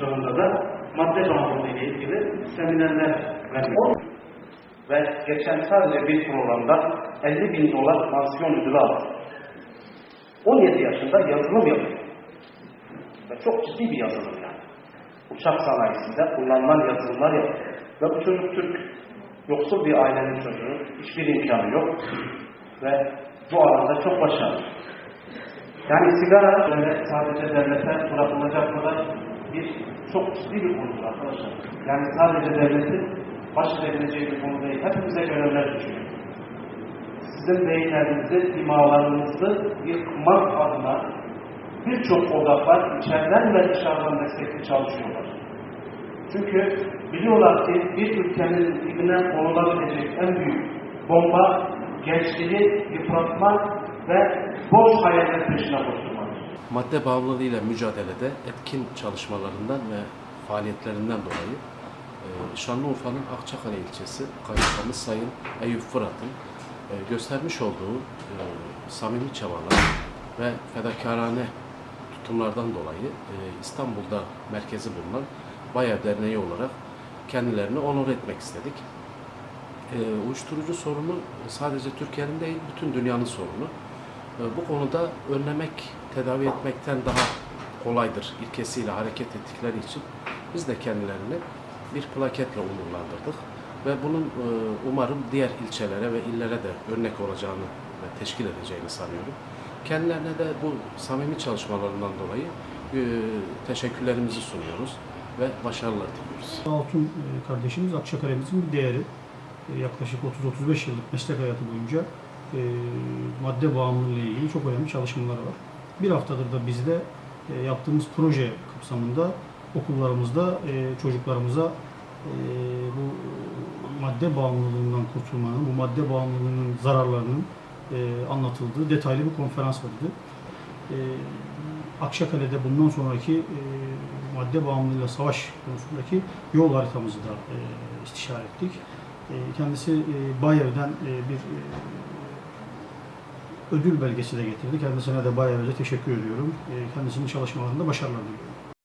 kuruluşlarında da madde bağımlılığı ile ilgili seminerler vermek. Ve geçen sadece bir programda 50 bin dolar mansiyon ödülü aldı. 17 yaşında yazılım yapıyor. Ve çok ciddi bir yazılım yani. Uçak sanayisinde kullanılan yazılımlar yapıyor. Ve bu çocuk Türk. Yoksul bir ailenin çocuğu. Hiçbir imkanı yok. Ve bu alanda çok başarılı. Yani sigara sadece devlete bırakılacak kadar bir çok ciddi bir konudur arkadaşlar. Yani sadece devletin baş verebileceği bir konu değil. Hepimize görevler düşüyor. Sizin beyinlerinizi, imalarınızı yıkmak adına birçok odaklar içeriden ve dışarıdan destekli çalışıyorlar. Çünkü biliyorlar ki bir ülkenin dibine konulabilecek en büyük bomba gençliği yıpratmak ve boş hayaller peşine koşturmak. Madde bağımlılığıyla mücadelede etkin çalışmalarından ve faaliyetlerinden dolayı e, Şanlıurfa'nın Akçakale ilçesi Kaymakamı Sayın Eyüp Fırat'ın e, göstermiş olduğu e, samimi çabalar ve fedakarane tutumlardan dolayı İstanbul'da merkezi bulunan Bayer Derneği olarak kendilerini onur etmek istedik. Uyuşturucu sorunu sadece Türkiye'nin değil, bütün dünyanın sorunu. E, bu konuda önlemek, tedavi etmekten daha kolaydır ilkesiyle hareket ettikleri için biz de kendilerini bir plaketle onurlandırdık. Ve bunun e, umarım diğer ilçelere ve illere de örnek olacağını ve teşkil edeceğini sanıyorum. Kendilerine de bu samimi çalışmalarından dolayı e, teşekkürlerimizi sunuyoruz ve başarılar diliyoruz. Altun e, kardeşimiz Akçakale'mizin bir değeri. Yaklaşık 30-35 yıllık meslek hayatı boyunca e, madde bağımlılığı ile ilgili çok önemli çalışmaları var. Bir haftadır da bizde e, yaptığımız proje kapsamında okullarımızda e, çocuklarımıza e, bu madde bağımlılığından kurtulmanın, bu madde bağımlılığının zararlarının e, anlatıldığı detaylı bir konferans vardı. E, Akçakale'de bundan sonraki e, madde bağımlılığıyla savaş konusundaki yol haritamızı da e, istişare ettik. E, kendisi e, Bayer'den e, bir e, ödül belgesi de getirdi. Kendisine de Bayer'e teşekkür ediyorum. E, kendisinin çalışmalarında başarılar diliyorum.